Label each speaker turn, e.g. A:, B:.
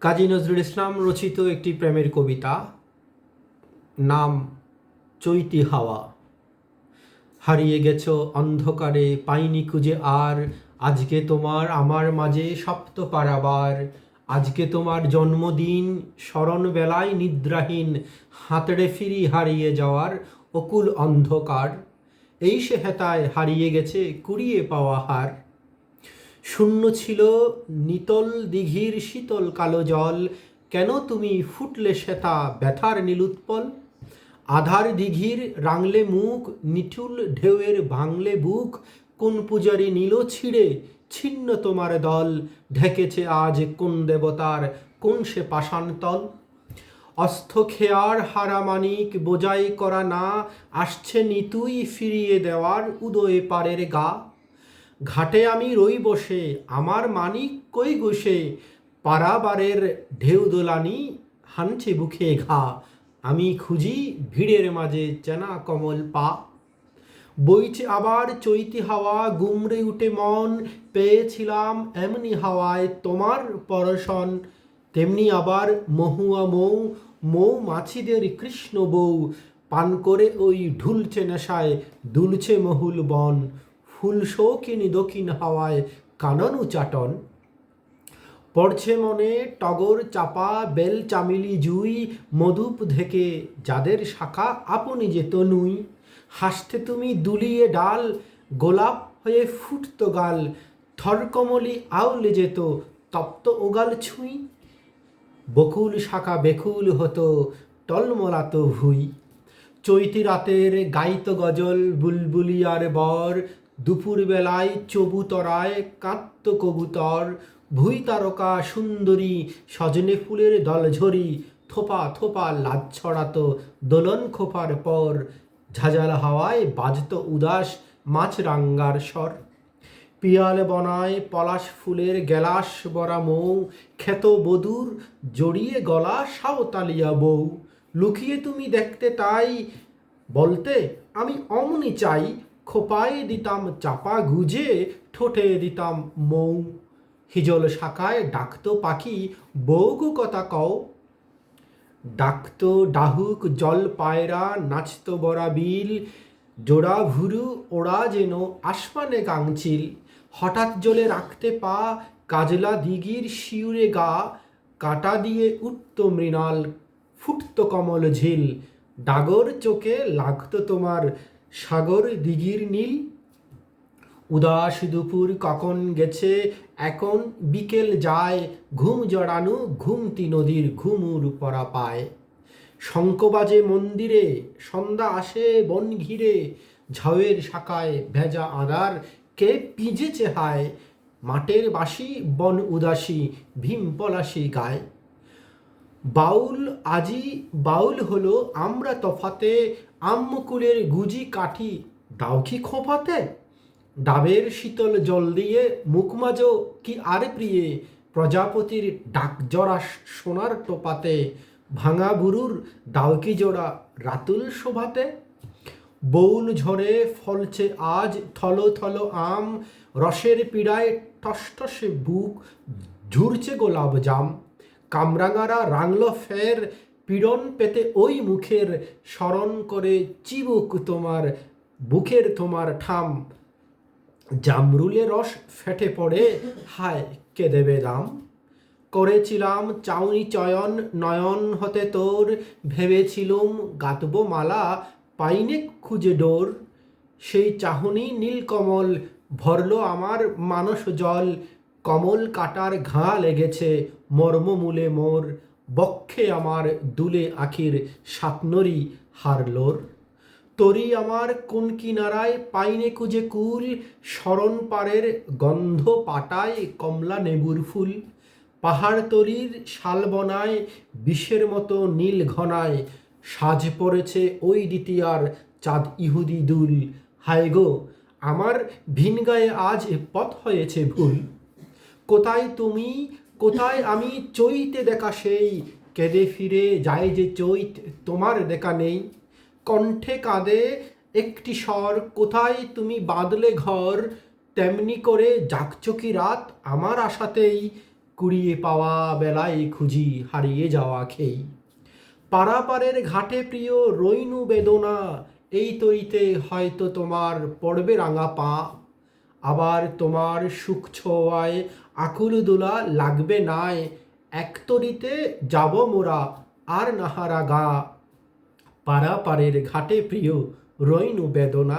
A: কাজী নজরুল ইসলাম রচিত একটি প্রেমের কবিতা, নাম চৈতি হাওয়া। হারিয়ে গেছো অন্ধকারে, পাইনি খুঁজে আর। আজকে তোমার আমার মাঝে সপ্ত পারাবার আজকে তোমার জন্মদিন স্মরণ বেলায় নিদ্রাহীন। হাতড়ে ফিরি হারিয়ে যাওয়ার অকুল অন্ধকার। এই সে হেতায় হারিয়ে গেছে কুড়িয়ে পাওয়া হার। শূন্য ছিল নিতল দিঘির শীতল কালো জল। কেন তুমি ফুটলে শ্বেতা ব্যথার নীলুৎপল আধার দিঘির রাংলে মুখ, নিঠুল ঢেউয়ের ভাঙলে বুক। কোন পূজারি নীল ছিঁড়ে ছিন্ন তোমার দল? ঢেকেছে আজ কোন দেবতার, কোন সে পাষাণতল অস্থ খেয়ার হারামানিক বোঝাই করা না, আসছে নিতুই ফিরিয়ে দেওয়ার উদয় পারের গা। ঘাটে আমি রই বসে আমার মানিক কই গোসে পারাবারের ঢেউ দোলানি হানছে বুকে ঘা, আমি খুঁজি ভিড়ের মাঝে চেনা কমল পা। বইছে আবার চৈতি হাওয়া, গুমড়ে উঠে মন, পেয়েছিলাম এমনি হাওয়ায় তোমার পরশন। তেমনি আবার মহুয়া মৌ মৌ মাছিদের কৃষ্ণ বউ, পান করে ওই ঢুলছে নেশায়, দুলছে মহুল বন। ফুল শৌকিনী দক্ষিণ হাওয়ায় কানন উচাটন পড়ছে মনে টগর চাপা বেল চামিলি জুই, মধুপ ধেকে যাদের শাখা আপনি যে তনুই। হাসতে তুমি দুলিয়ে ডাল, গোলাপ হয়ে ফুটতো গাল, থরকমলি আউলে যেত তপ্ত ওগাল ছুঁই। বকুল শাখা বেকুল হতো টলমলাত ভুই। চৈতি রাতের গাইত গজল, বুলবুলিয়ার বর দুপুর বেলায় চবুতরায় কাঁত্ত কবুতর ভুই তারকা সুন্দরী, সজনে ফুলের দলঝরি, থোপা থোপা লাজ ছড়াতো দোলন খোপার পর, ঝাঁঝাল হাওয়ায় বাজত উদাস মাছরাঙ্গার স্বর। পিয়াল বনায় পলাশ ফুলের গেলাস বরা মৌ, ক্ষেত বধুর জড়িয়ে গলা সাঁওতালিয়া বউ। লুকিয়ে তুমি দেখতে তাই, বলতে আমি অমনি চাই খোপায় দিতাম চাপা গুজে, ঠোঁটে দিতাম মৌ। হিজল শাখায় ডাকতো পাখি, বৌগু কথা কও। ডাকতো ডাহুক জল পায়রা, নাচতো বরা বিল। জোড়া ভুরু ওড়া যেন আসমানে গাংচিল হঠাৎ জলে রাখতে পা, কাজলা দিঘির শিউরে গা। কাটা দিয়ে উঠত মৃণাল, ফুটত কমল ঝিল। ডাগর চোখে লাগতো তোমার সাগর দিঘির নীল। উদাস দুপুর কখন গেছে? এখন বিকেল যায়। ঘুম জড়ানো ঘুমতি নদীর ঘুমুর পরা পায়। শঙ্কবাজে মন্দিরে, সন্ধ্যা আসে বন ঘিরে। ঝাউয়ের শাখায় ভেজা আদার কে পিজেছে হায়? মাটের বাসি বন উদাসী, ভীম পলাশি গায়। বাউল আজি, বাউল হলো আমরা তফাতে। আম্মকুলের গুজি কাঠি কি খোপাতে? ডাবের শীতল জল দিয়ে মুখ মাজো কি আর প্রিয়ে? প্রজাপতির ডাক জরা সোনার টোপাতে, ভাঙা বুরুর দাও কি জোড়া রাতুল শোভাতে? বউল ঝরে ফলছে আজ থল থল আম, রসের পীড়ায় টসটসে বুক ঝুরছে গোলাপ জাম। কামরাঙারা রাংলো ফের পীড়ন পেতে ওই মুখের স্মরণ করে চিবুক তোমার, বুকের তোমার ঠাম। জামরুলে রস ফেটে পড়ে, হায় কে দেবে দাম করেছিলাম চাউনি চয়ন, নয়ন হতে তোর। ভেবেছিলুম গাতব মালা, পাইনে খুঁজে ডোর। সেই চাহনি নীলকমল ভরল আমার মানস জল। কমল কাটার ঘা লেগেছে মর্মমূলে মোর। বক্ষে আমার দুলে আখির স্বপ্নরি হারলোর তরি আমার কোন কিনারায় পাইনে কুজে কুল, শরণ পাড়ের গন্ধ পাটায় কমলা নেবুর ফুল। পাহাড় তরির শালবনায় বিষের মতো নীল ঘনায়, সাজ পড়েছে ওই দ্বিতীয়ার চাঁদ ইহুদি দুল। হায় গো, আমার ভিন গায়ে আজ পথ হয়েছে ভুল। কোথায় তুমি কোথায় আমি চৈতে দেখা সেই, কেঁদে ফিরে যায় যে চৈত, তোমার দেখা নেই। কণ্ঠে কাঁদে একটি স্বর, কোথায় তুমি বাঁধলে ঘর? তেমনি করে জাকচকি রাত? আমার আশাতেই কুড়িয়ে পাওয়া বেলায় খুঁজি হারিয়ে যাওয়া খেই। পারাপারের ঘাটে প্রিয় রইনু বেদনা, এই তৈতে হয়তো তোমার পড়বে রাঙা পা। আবার তোমার সুখ ছোঁয়ায় আকুল দুলা লাগবে নাই। একতরিতে যাব মোরা, আর নাহারা গা। পারাপারের ঘাটে প্রিয়, রইনু বেদনা।